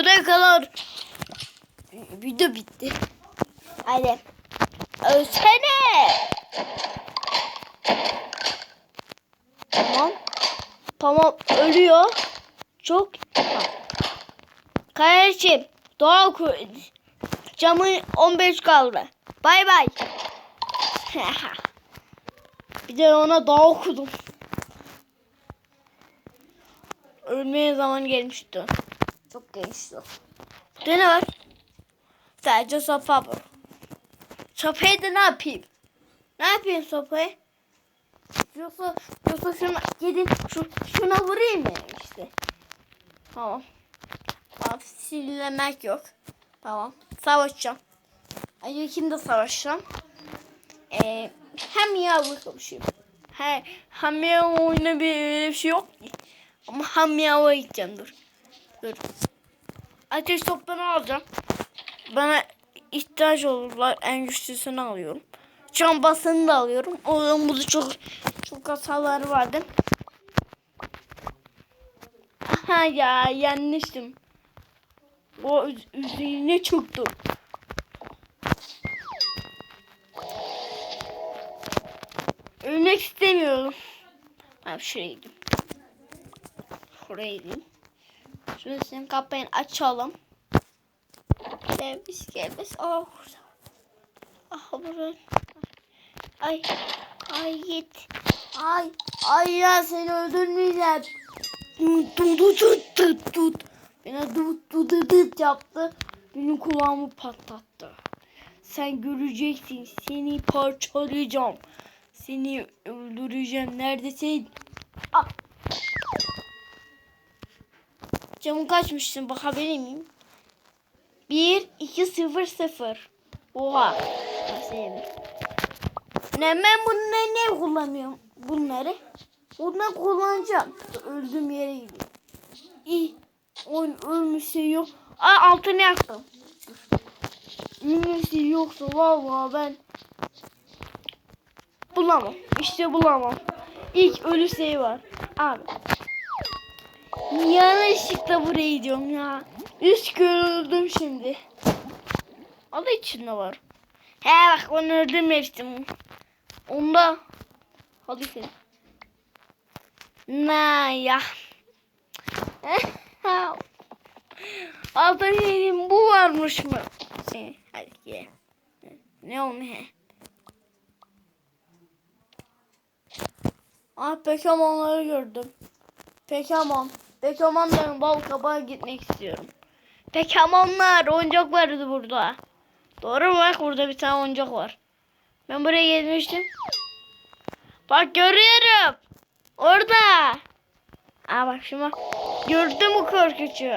videoda kadar video bitti. Hadi. Ölsene. Tamam. Tamam ölüyor. Çok. Kardeşim doğa camın 15 kaldı. Bay bay. Bir de ona doğa okudum. Ölmeye zaman gelmişti. Çok gençti. Ne var? Sadece sopa bu. Sopayı da ne yapayım? Ne yapayım sopayı? Yoksa, yoksa şuna gidin şu, şuna vurayım mı işte? Tamam. Tamam sinirlenmek yok. Tamam. Savaşacağım. Ay kimde savaşacağım? Ee, hem yavru kapışayım. He, hem yavru oyuna bir bir şey yok ki. Ama hem yavru gideceğim dur. Dur. Ateş toplarını alacağım. Bana ihtiyaç olurlar. En güçlüsünü alıyorum. Can basını da alıyorum. O yüzden burada çok çok hataları vardı. Aha ya yanlıştım. O üz- üzerine çöktü. Ölmek istemiyorum. Ben şuraya gideyim. Şuraya gideyim. Şurasının kapıyı açalım. Gelmiş gelmiş. Oh. Ah burası. Ay. Ay git. Ay. Ay ya seni öldürmeyeceğim. Tut tut tut tut tut. Beni tut tut tut tut yaptı. Benim kulağımı patlattı. Sen göreceksin. Seni parçalayacağım. Seni öldüreceğim. Neredesin? Ah. Camı kaçmışsın bakabilir miyim? 1 2 0 0. Oha. Ne ben bunları ne kullanıyorum? Bunları. Bunları kullanacağım. Öldüğüm yere gidiyor. İyi. Oyun ölmüşse yok. Aa altını yaktım. Ölmüşse yoksa valla ben bulamam. İşte bulamam. İlk ölü şey var. Abi. Yanlışlıkla buraya gidiyorum ya. Kere öldüm şimdi. Adı içinde var. He bak onu öldürmemiştim. Onda. Hadi sen. Na ya. Altın yedim bu varmış mı? Şey, hadi ye. Ne olmuş he? Ah Pokemon'ları gördüm. Pokemon. Pokemon'ların bal kabağa gitmek istiyorum. Pokemon'lar oyuncak vardı burada. Doğru mu? Bak burada bir tane oyuncak var. Ben buraya gelmiştim. Bak görüyorum. Orada. Aa bak şuna. Gördün mü korkucu?